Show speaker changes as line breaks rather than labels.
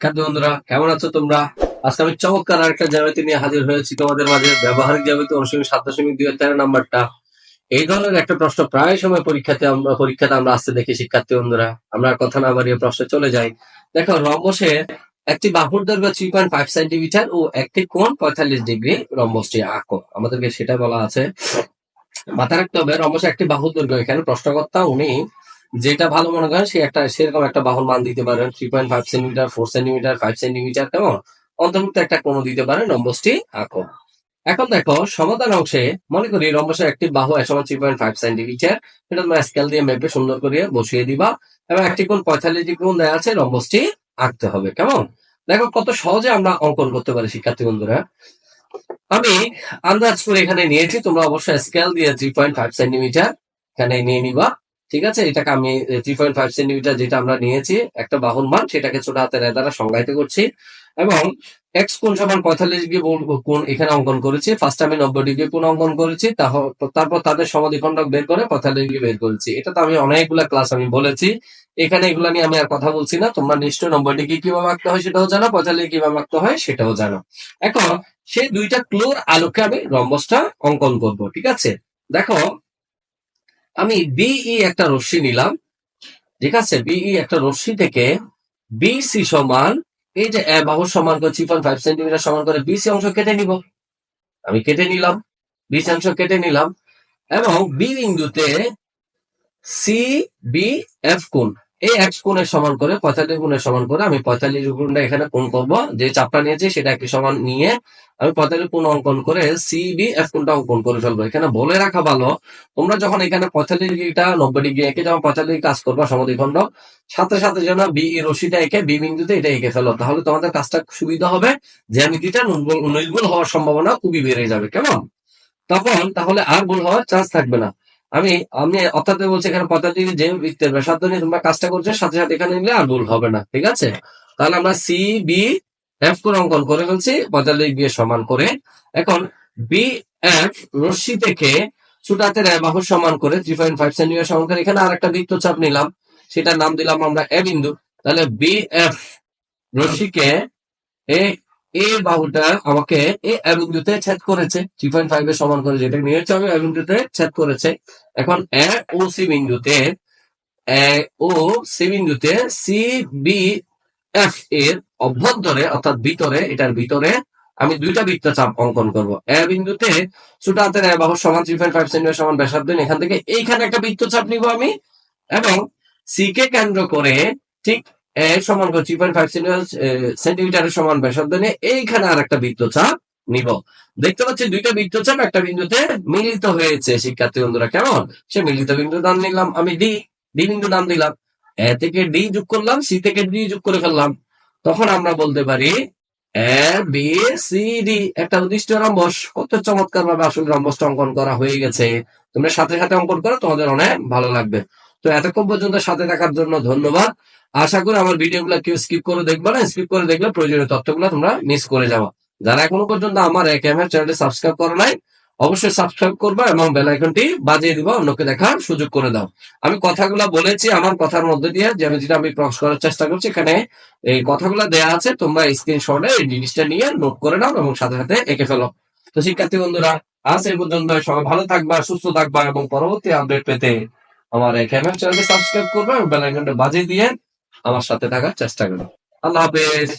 শিক্ষার্থী বন্ধুরা, কেমন আছো তোমরা? আজকে আমি চমৎকার আরেকটা জ্যামিতি নিয়ে হাজির হয়েছি তোমাদের মাঝে। ব্যবহারিক জ্যামিতি অনুশীলন সাত দশমিক দুই তেরো নাম্বারটা। এই ধরনের একটা প্রশ্ন প্রায় সময় পরীক্ষাতে আমরা পরীক্ষাতে আমরা আসতে দেখি, শিক্ষার্থী বন্ধুরা। আমরা কথা না বাড়িয়ে প্রশ্নে চলে যাই। দেখো রম্বসে একটি বাহুর দৈর্ঘ্য থ্রি পয়েন্ট ফাইভ সেন্টিমিটার ও একটি কোণ পঁয়তাল্লিশ ডিগ্রি রম্বসটি আঁকো। আমাদেরকে সেটা বলা আছে। মাথায় রাখতে হবে রম্বসে একটি বাহুর দৈর্ঘ্য এখানে প্রশ্নকর্তা উনি যেটা ভালো মনে করেন সে একটা, সেরকম একটা বাহুর মান দিতে পারেন। Three point five centimetre four centimetre five centimetre কেমন? অন্তর্ভুক্ত একটা কোণ দিতে পারেন রম্বসটি আঁকো এখন দেখো, সমাধান অংশে মনে করি রম্বসের একটি বাহু সমান থ্রি পয়েন্ট ফাইভ সেন্টিমিটার এটা তোমরা স্কেল দিয়ে মেপে সুন্দর করে বসিয়ে দিবা এবং একটি কোণ পঁয়তাল্লিশ ডিগ্রি কোণ দেওয়া আছে রম্বসটি আঁকতে হবে, কেমন? দেখো কত সহজে আমরা অঙ্কন করতে পারি, শিক্ষার্থী বন্ধুরা। আমি আন্দাজ করে এখানে নিয়েছি, তোমরা অবশ্যই স্কেল দিয়ে থ্রি পয়েন্ট ফাইভ সেন্টিমিটার এখানে নিয়ে নিবা। ঠিক আছে? এটাকে আমি থ্রি পয়েন্ট ফাইভ সেন্টিমিটার যেটা আমরা নিয়েছি, একটা বাহুর মান, সেটাকে ছোট হাতের দ্বারা সংজ্ঞায়িত করছি। এবং এক্স কোণ সমান পঁয়তাল্লিশ ডিগ্রি কোণ এখানে অঙ্কন করেছি। ফার্স্ট আমি নব্বই ডিগ্রি কোণ অঙ্কন করেছি। তারপর তাদের সমাধিখণ্ডক বের করে পঁয়তাল্লিশ ডিগ্রি বের করেছি। এটা তো আমি অনেকগুলা ক্লাস আমি বলেছি। এখানে এগুলা নিয়ে আমি আর কথা বলছি না। তোমরা নিশ্চয় নব্বই ডিগ্রি কীভাবে আঁকতে হয় সেটাও জানো, পঁয়তাল্লিশ কীভাবে আঁকতে হয় সেটাও জানো। এখন সেই দুইটা ক্লোর আলোকে আমি রম্বসটা অঙ্কন করব, ঠিক আছে? দেখো আমি বিই একটা রশ্মি নিলাম। ঠিক আছে? বিই একটা রশ্মি থেকে বিসি সমান, এই যে বাহু সমান করে থ্রি পয়েন্ট ফাইভ সেন্টিমিটার সমান করে বিসি অংশ কেটে নিব। আমি কেটে নিলাম। বিসি অংশ কেটে নিলাম। এবং বি বিন্দুতে সি বি এফ কোণ। এই এক কোণের সমান করে, পঁয়তাল্লিশ গুণের সমান করে, আমি পঁয়তাল্লিশ গুণটা এখানে কোণ করব। যে চাপটা নিয়েছি, সেটা একই সমান নিয়ে আমি পঁয়তাল্লিশ কোণ অঙ্কন করে সি বি এফ কোণটা অঙ্কন করে ফেলব। এখানে বলে রাখা ভালো, তোমরা যখন এখানে পঁয়তাল্লিশ ডিগ্রিটা নব্বই ডিগ্রি এঁকে যখন পঁয়তাল্লিশ কাজ করবা সমাধিখণ্ড সাথে সাথে যেন বি রশিটা এঁকে বি বিন্দুতে এটা এঁকে ফেলো, তাহলে তোমাদের কাজটা সুবিধা হবে, জ্যামিতিটা নির্ভুল হওয়ার সম্ভাবনা খুবই বেড়ে যাবে, কেমন? তখন তাহলে আর ভুল হওয়ার চান্স থাকবে না। আমি আমি অর্থাৎ বলছি এখানে পঁয়তাল্লিশ যে বৃত্তের ব্যাসার্ধ নিয়ে তোমরা কাজটা করছ, সাথে সাথে এখানে নিলে আর ভুল হবে না, ঠিক আছে? তাহলে আমরা সি বি এফ করে অঙ্কন করে ফেলছি পঁয়তাল্লিশ ডিগ্রি সমান করে। এখন বি এফ রশ্মি থেকে ছোটাতে বাহু সমান করে থ্রি পয়েন্ট ফাইভ সেন্টিমিটার সমান করে, এখানে আর একটা বৃত্তচাপ নিলাম, সেটার নাম দিলাম আমরা এ বিন্দু। তাহলে বি এফ রশ্মিকে এ এ বাহুটা আমাকে এ বিন্দুতে ছেদ করেছে থ্রি পয়েন্ট ফাইভ এর সমান করে যেটা নিয়েছে আমি এ বিন্দুতে ছেদ করেছে। এখন এ ও সি বিন্দুতে, এ ও সি বিন্দুতে সি বি এফ এর অভ্যন্তরে, অর্থাৎ ভিতরে, এটার ভিতরে আমি দুইটা বৃত্তচাপ অঙ্কন করব। এ বিন্দুতে ছোট হাতের এ বাহু সমান থ্রি পয়েন্ট ফাইভ সেন্টিমিটার সমান ব্যাসার্ধ নিয়ে এখান থেকে এইখানে একটা বৃত্তচাপ নিব আমি এবং সি কে কেন্দ্র করে ঠিক এ সমান থ্রি পয়েন্ট ফাইভ সেন্টিমিটারের সমান ব্যাসার্ধ নিয়ে এইখানে আর একটা বৃত্তচাপ নিব। দেখতে পাচ্ছি দুইটা বৃত্তচাপ একটা বিন্দুতে মিলিত হয়েছে। শিক্ষার্থী বন্ধুরা, কেমন? সে মিলিত বিন্দু নাম নিলাম, আমি ডি ডি বিন্দু নাম দিলাম। এ থেকে ডি যোগ করলাম সি থেকে ডি যোগ করে ফেললাম। তখন আমরা বলতে পারি এ বি সি ডি একটা উদ্দিষ্ট রম্বস। কত চমৎকার ভাবে আসলে রম্বসটা অঙ্কন করা হয়ে গেছে। তোমরা সাথে সাথে অঙ্কন করো, তোমাদের অনেক ভালো লাগবে। তো এতক্ষণ পর্যন্ত সাথে থাকার জন্য ধন্যবাদ। আশা করি আমার ভিডিওগুলো কেউ স্কিপ করে দেখবে না স্কিপ করে দেখলে প্রয়োজনীয় তথ্যগুলো তোমরা মিস করে যাওয়া যারা এখনও পর্যন্ত আমার এক এমএর চ্যানেলটি সাবস্ক্রাইব করো নাই, অবশ্যই সাবস্ক্রাইব করবা এবং বেল আইকনটি বাজিয়ে দিবা, অন্যকে দেখার সুযোগ করে দাও। আমি কথাগুলো বলেছি আমার কথার মধ্যে দিয়ে যে আমি যেটা আমি প্রকাশ করার চেষ্টা করছি। এখানে এই কথাগুলো দেয়া আছে, তোমরা স্ক্রিনশটে এই জিনিসটা নিয়ে নোট করে নাও এবং সাথে সাথে এঁকে ফেলো। তো শিক্ষার্থী বন্ধুরা, আজ এই পর্যন্ত সবাই ভালো থাকবা, সুস্থ থাকবা এবং পরবর্তী আপডেট পেতে আমার চ্যানেল চ্যানেলটি সাবস্ক্রাইব করবে এবং বেল বাজিয়ে দিয়ে আমার সাথে থাকার চেষ্টা করো। আল্লাহ হাফেজ।